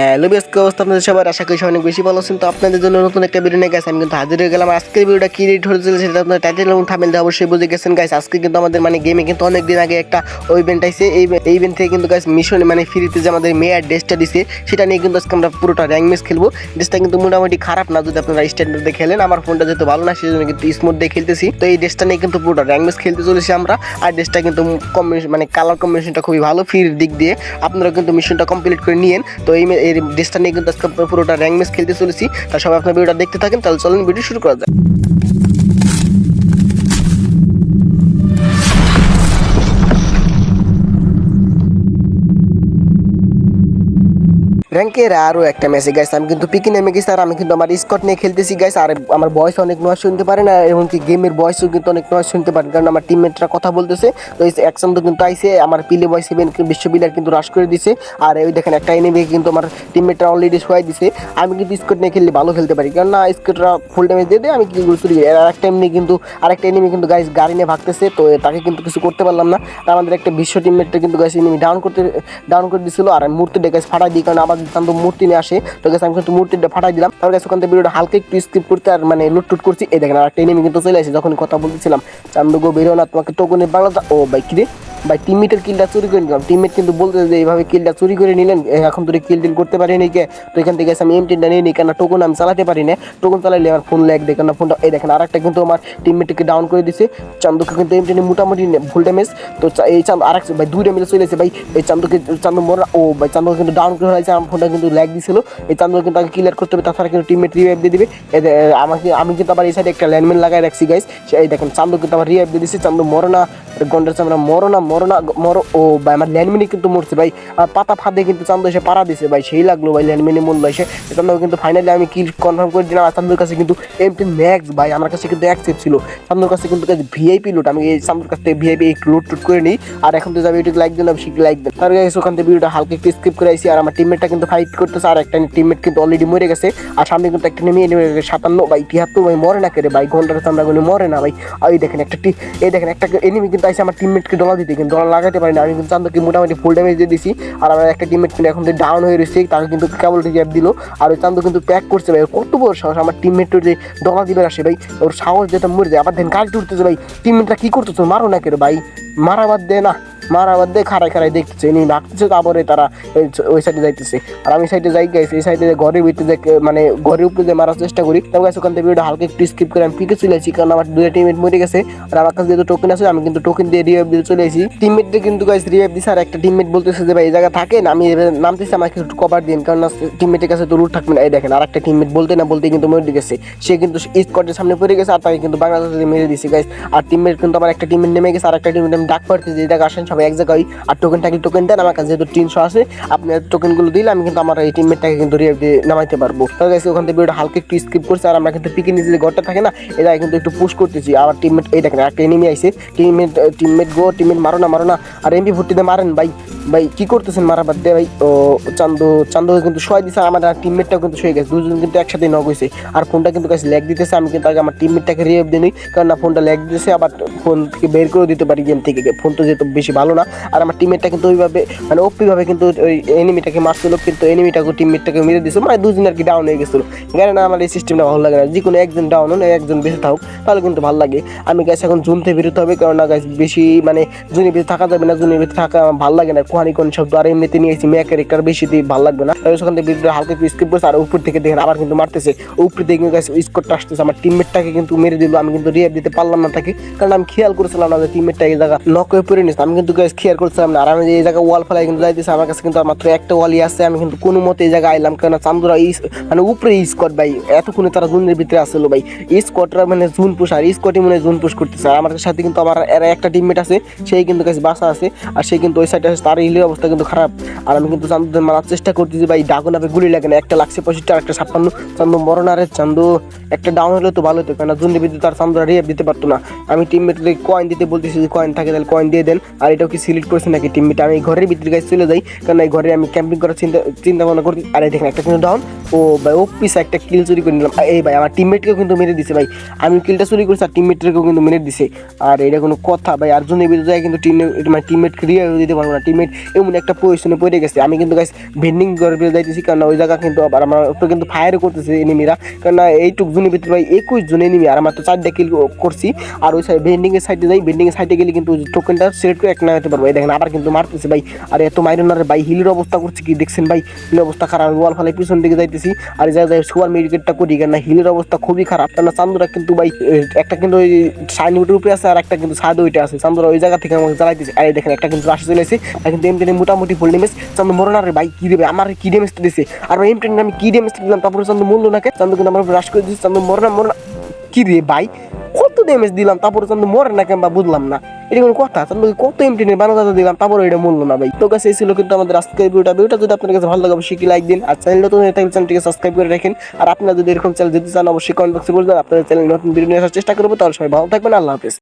Hello বেশ অবস্থা আপনাদের সবার? আশা করি অনেক বেশি ভালো আছেন। তো আপনাদের জন্য নতুন একটা ভিডিও নিয়ে গেছে আমি কিন্তু হাজির হয়ে গেলাম। আজকের ভিডিওটা কি রেট হয়েছিল সেটা আপনার টাইটেল এবং থামেল দিয়ে অবশ্যই বুঝে গেছেন। গাইস আজকে কিন্তু আমাদের মানে গেমে কিন্তু অনেক দিন আগে একটা ইভেন্ট আইছে। এই ইভেন্ট থেকে কিন্তু গাইস মিশন মানে ফ্রিতে যে আমাদের মেয়ার ড্রেসটা দিছে, সেটা নিয়ে কিন্তু আজকে আমরা পুরোটা র্যাঙ্ক ম্যাচ খেলব। ড্রেসটা কিন্তু মোটামুটি খারাপ না, যদি আপনারা স্ট্যান্ডার্ড খেলেন। আমার ফোনটা যেহেতু ভালো না সেই জন্য কিন্তু স্মুথ দিয়ে খেলতেছি। তো এই ড্রেসটা নিয়ে কিন্তু পুরোটা র্যাঙ্ক ম্যাচ খেলতে চলেছি আমরা। আর ড্রেসটা কিন্তু কম্বিনেশন মানে কালার কম্বিনেশনটা খুবই ভালো ফ্রির দিক দিয়ে। আপনারা কিন্তু মিশনটা কমপ্লিট করে নিয়েন। তো এই এই ড্রেসটা নিয়ে কিন্তু আজকে পুরোটা র্যাঙ্ক ম্যাচ খেলতে চলেছি। তা সবাই আপনার ভিডিওটা দেখতে থাকেন, তাহলে চলেন ভিডিও শুরু করা যায় র্যাঙ্কের আরও একটা মেসেজ গাইস আমি কিন্তু পিকি নেমে গেছি আর আমি কিন্তু আমার স্কট নিয়ে খেলতেছি গাইস আর আমার বয়স অনেক নয় শুনতে পারে না, এমনকি গেমের বয়সও কিন্তু অনেক নয় শুনতে পারেন কারণ আমার টিমমেটরা কথা বলতেছে। তো অ্যাকশন তো কিন্তু আইসে আমার পিলে বয় সেভেন বিশ্ব প্লেয়ার কিন্তু রাশ করে দিছে, আর ওই দেখেন একটা এনিমি কিন্তু আমার টিমমেটরা অলরেডি শোয়াই দিছে। আমি কিন্তু স্কট নিয়ে খেললে ভালো খেলতে পারি কারণ না স্কটরা ফুল ড্যামেজ দিয়ে দেয়, আমি কি চুরি আর একটা এমনি কিন্তু, আরেকটা এনিমি কিন্তু গাইস গাড়ি নিয়ে ভাগতেছে, তো তাকে কিন্তু কিছু করতে পারলাম না। আমাদের একটা বিশ্ব টিমমেটটা কিন্তু গাইস এনিমি ডাউন করতে ডাউন করে দিছিল, আর আমি মূর্তিটা গাইস ফাটাই দিই, কারণ আবার তো মূর্তি নিয়ে আসে। তো গেছে আমি কিন্তু মূর্তিটা ফাটাই দিলাম। তারপর গেছে ওখান থেকে ভিডিওটা হালকা একটু স্কিপ করতে আর মানে লুটটুট করছি। এই দেখেন, আর একটা এনিমি কিন্তু চলে আসে যখন কথা বলতেছিলাম। চান্দুগো বেরো না তোমাকে তো বাংলা ও বাইক কিরে ভাই টিমমেটের কিলটা চুরি করে নিলাম। টিমমেট কিন্তু বলতে যে, এইভাবে কিলটা চুরি করে নিলেন এখন তো কিল টিল করতে পারিনি কে। তো এখান থেকে আমি এম টিনটা নিয়ে নিই কেন টোকন আমি চালাতে পারি না টোকন চালাইলে আমার ফোন ল্যাগ দেখেন না ফোনটা এই দেখেন আর একটা কিন্তু আমার টিমমেটকে ডাউন করে দিছে। চান্দুকে কিন্তু এম টেনে মোটামুটি ভুল ড্যামেজ তো এই চান্দ আর ভাই, দুই চলে এসেছে ভাই। এই চান্দুকে, চান্দু মোরা, ও, ভাই চান্দুকে কিন্তু ডাউন করে হয়েছে আমার ফোনটা কিন্তু ল্যাগ দিছিল। এই চান্দুকে কিন্তু আগে ক্লিয়ার করতে হবে তাছাড়া কিন্তু টিমমেট রিভাইভ দিয়ে দিবে। আমাকে, আমি কিন্তু আবার এই সাইডে একটা ল্যান্ডম্যান লাগাই রাখছি গাইস এই দেখেন, চান্দু কিন্তু আবার রিভাইভ দিয়ে দিচ্ছে চান্দু মরনা গন্ডার চামড়া মরনা মরনা মর ও ভাই, আমার ল্যান্ডমিনি কিন্তু মরছে ভাই। পাতা ফাঁদে কিন্তু চান্দু এসে পাড়া দিছে ভাই, সেই লাগল ভাই, ল্যান্ডমিনি মূল্য এসে। চান্দু কিন্তু ফাইনালি আমি কিল কনফার্ম করে দিলাম। চান্দুর কাছে কিন্তু এম টেন ম্যাক্স ভাই, আমার কাছে কিন্তু অ্যাক্সেপ্ট ছিল। চান্দুর কাছে কিন্তু ভিআইপি লুট আমি এই চান্দুর কাছ থেকে ভিআইপি একটু লুট টুট করে নিই। আর এখন তো যাবে একটু লাইক দিলাম শিখে লাইক দেন তার কাছে ওখান থেকে ভিডিওটা হালকা একটু স্কিপ করে আইসি আর আমার টিমমেটটা কিন্তু ফাইট করতেছে, আর একটা টিমমেট কিন্তু অলরেডি মরে গেছে। আর সামনে কিন্তু একটা নেমে নেমে সাতান্ন। ভাই, তিয়াত্তর, ভাই, মরে না কেরে ভাই ঘণ্টার চামড়া মরে না, ভাই। এই দেখেন একটা এই দেখেন একটা এনিমি কিন্তু আইসে আমার টিমমেটকে ডলা দিতে, কিন্তু ডলা লাগাতে পারিনি। আমি কিন্তু চান্দকে মোটামুটি ফুল ড্যামেজ দিয়ে দিছি। আর আমার একটা টিমমেট কিন্তু এখন ডাউন হয়ে রয়েছে, তাকে কিন্তু কেবল গ্যাপ দিল। আর ওই চান্দ কিন্তু প্যাক করছে ভাই। কত বড় সাহস আমার টিমমেটের যে ডলা দিবে আসে ভাই। ওর সাহস যেটা মরে যায়। আবার দেন গাড়ি উঠতেছে ভাই। টিমমেটটা কী করতেছো? মারো না কেন ভাই। মারা দেয় না। মারা বাদ দে খারাই খারাই দেখতেছে এনি ডাকতেছে তারপরে তারা ওই- সাইডে যাইতেছে। আর আমি সাইডে যাই গাইছি এই সাইডে ঘরের ভিতরে মানে ঘরের উপরে যে মারার চেষ্টা করি গাছ ওখান থেকে ভিডিওটা হালকা একটু স্কিপ করে আমি পিকে চলে আসি, কারণ আমার দুটো টিমমেট মরে গেছে। আর আমার কাছে যেহেতু টোকেন আছে, আমি কিন্তু টোকেন দিয়ে রিভাইভ দিয়ে চলে আসি। টিমমেটদের কিন্তু গাইস রিভাইভ দিছে, আর একটা টিমমেট বলতেছে যে, ভাই, এই জায়গা থাকেন, আমি নামতেছি আমাকে একটু কভার দিন, কারণ টিমমেটের কাছে তো রুট থাকবে না। এই দেখেন আর একটা টিমমেট বলতে না বলতে কিন্তু মরে গেছে। সে কিন্তু স্কটের সামনে পড়ে গেছে, আর তাকে কিন্তু বাংলাদেশে মেরে দিছে গাইস আর টিমমেট কিন্তু আমার একটা টিমমেট নেমে গেছে আর একটা টিমমেট আমি ডাক পাড়তেছি যে জায়গা আসেন সবাই এক জায়গায়। আর টোকেন থাকলে টোকেন দেন, আমার কাছে যেহেতু তিনশো আছে, আপনি টোকেনগুলো দিলে আমি কিন্তু আমার এই টিমমেটটাকে কিন্তু রিভাইভ দিয়ে নামাইতে পারব। তাহলে গাইস ওখান থেকে ভিডিওটা হালকা একটু স্কিপ করছে, আর আমরা কিন্তু পিকে নিজে যে ঘরটা থাকে না জায়গায় কিন্তু একটু পুশ করতেছি। আর টিমমেট এই দেখেন, একটা এনিমি আইছে। টিমমেট টিমমেট গো টিমমেট মারো না মারো না। আর এমবি ভর্তিতে মারেন, ভাই। ভাই, কি করতেছেন? মারা বাদ দে, ভাই। ও, চান্দু চান্দু কিন্তু শোয় দিছে আমার টিমমেটটাও কিন্তু শুয়ে গেছে। দুজন কিন্তু একসাথে নক হয়েছে আর ফোনটা কিন্তু কাছে ল্যাগ দিতেছে। আমি কিন্তু আগে আমার টিমমেটটাকে রিভাইভ দিই কারণ না ফোনটা ল্যাগ দিতেছে, আবার ফোন থেকে বের করে দিতে পারি গেম থেকে। ফোন তো যেহেতু বেশি ভালো না। আর আমার টিমমেটটা কিন্তু ওইভাবে মানে ওপিভাবে কিন্তু ওই এনিমিটাকে মারছিল, কিন্তু এনিমিটাকে টিমমেটটাকে মেরে দিছিল। মানে দুজন আর কি ডাউন হয়ে গেছিল। জানি না আমার এই সিস্টেমটা ভালো লাগে না। যে কোনো একজন ডাউন হন একজন বেঁচে থাকুক, তাহলে কিন্তু ভালো লাগে। আমি গাছ এখন জুন থেকে বেরোতে হবে কারণ না গাছ বেশি মানে জুনের ভিতরে থাকা যাবে না। জুনের ভিতরে থাকা আমার ভালো লাগে না। কোহানি কোন শব্দ, আর এমনিতে নিয়েছি মেয়ে ক্যারেক্টার বেশি দিয়ে ভালো লাগবে না। সেখান থেকে ভিডিও হালকা একটু স্কিপ করছে, আর উপর থেকে দেখেন আবার কিন্তু মারতেছে। উপর থেকে গাছ স্কোরটা আসতেছে। আমার টিমমেটটাকে কিন্তু মেরে দিল। আমি কিন্তু রিয়ার দিতে পারলাম না তাকে। কারণ আমি খেয়াল করেছিলাম না যে টিমমেটটা এই জায়গা নক হয়ে পড়ে নিচ্ছে আমি কিন্তু গাছ খেয়াল করছিলাম না। আর আমি এই জায়গায় ওয়াল ফেলাই কিন্তু যাইতেছে, আমার কাছে কিন্তু মাত্র একটা ওয়ালই আছে। আমি কিন্তু কোনো মতে এই জায়গায় আইলাম কেন চান্দুরা ইস মানে উপরে স্কট ভাই, এতক্ষণে তারা জুনের ভিতরে আসলো ভাই। স্কটরা মানে জুন পুষ আর স্কটই মানে জুন পুষ করতেছে। আর আমার সাথে কিন্তু আমার এরা একটা টিমমেট আছে, সেই কিন্তু কাছে বাসা আছে, আর সেই কিন্তু ওই সাইডে আছে, তার হিলের অবস্থা কিন্তু খারাপ। আর আমি কিন্তু চান্দুদের মারার চেষ্টা করতেছি ভাই ডাকুন আপনি গুলি লাগে না। একটা লাগছে পঁয়ষট্টি, আর একটা ছাপ্পান্ন। চান্দু মরণ আরে চান্দু, একটা ডাউন হলে তো ভালো হতো কেন জুনের ভিতরে তার চান্দুরা রিয়াব দিতে পারতো না। আমি টিমমেটদের কয়েন দিতে বলতেছি যে কয়েন থাকে তাহলে কয়েন দিয়ে দেন। আর এটাও কি সিলেক্ট করেছে নাকি টিমমেট আমি ঘরের ভিতরে গাছ চলে যাই, কারণ এই ঘরে আমি ক্যাম্পিং করার চিন্তা চিন্তা ভাবনা করছি আর এই দেখেন একটা কিন্তু ডাউন ও ভাই, ও পিসা একটা কিল চুরি করে নিলাম। এই ভাই, আমার টিমমেটকেও কিন্তু মেরে দিছে ভাই। আমি কিলটা চুরি করছি, আর টিমমেটকেও কিন্তু মেরে দিছে। আর এটা কোনো কথা ভাই, আর জন্য ভিতরে যায় কিন্তু টিম মানে টিমমেটকে রিয়া দিতে পারব না। টিমমেট এমন একটা পজিশনে পড়ে গেছে। আমি কিন্তু গাইস ভেন্ডিং করে যাইতেছি, কারণ ওই জায়গা কিন্তু আবার আমার উপরে কিন্তু ফায়ারও করতেছে এনিমিরা কারণ এইটুক জনের ভিতরে ভাই, একুশ জন এনিমি আর আমার তো চারটা কিল করছি। আর ওই সাইড ভেন্ডিং এর সাইডে যাই ভেন্ডিং এর সাইডে গেলে কিন্তু টোকেনটা সিলেক্ট করে এক না হতে পারব। এই দেখেন, আবার কিন্তু মারতেছে ভাই। আর এত মাইরনার ভাই, হিলের অবস্থা করছে কি দেখছেন ভাই? হিলের অবস্থা খারাপ, ওয়াল ফালে পিছন দিকে যাইতেছি। আর যা যাই, সুপার মেডিকেটটা করি কেন হিলের অবস্থা খুবই খারাপ। কারণ চান্দুরা কিন্তু ভাই একটা কিন্তু ওই সাইনবোর্ডের উপরে আছে, আর একটা কিন্তু সাদে ওইটা আছে। চান্দুরা ওই জায়গা থেকে আমাকে জ্বালাইতেছে। আর দেখেন, একটা কিন্তু রাশি চলে এসেছে। আর কিন্তু এমনি মোটামুটি ফুল ডেমেজ চান্দু মরনার ভাই, কি দেবে? আমার কি ডেমেজ দিছে? আর ভাই, এমনি আমি কি ডেমেজ দিলাম? তারপরে চান্দু মরলো নাকে চান্দু কিন্তু আমার রাশ করে দিচ্ছে চান্দু মরনা মরনা, কি রে ভাই? কত ড্যামেজ দিলাম? তারপরে চান্দু মরে না কেন বুঝলাম না। এটা কোনো কথা চান্দুকে কত এমটি নিয়ে বানাতে দিলাম তারপরে এটা মূল্য না ভাই। তো কাছে এই কিন্তু আমাদের আজকের ভিডিওটা ভিডিওটা যদি আপনার কাছে ভালো লাগে, অবশ্যই লাইক দিন, আর চ্যানেল নতুন হয়ে থাকলে চ্যানেলটিকে সাবস্ক্রাইব করে রাখেন। আর আপনারা যদি এরকম চ্যানেল যেতে চান, অবশ্যই কমেন্ট বক্সে বলবেন। আপনাদের চ্যানেল নতুন ভিডিও নিয়ে আসার চেষ্টা করব। তাহলে সবাই ভালো থাকবেন, আল্লাহ হাফেজ।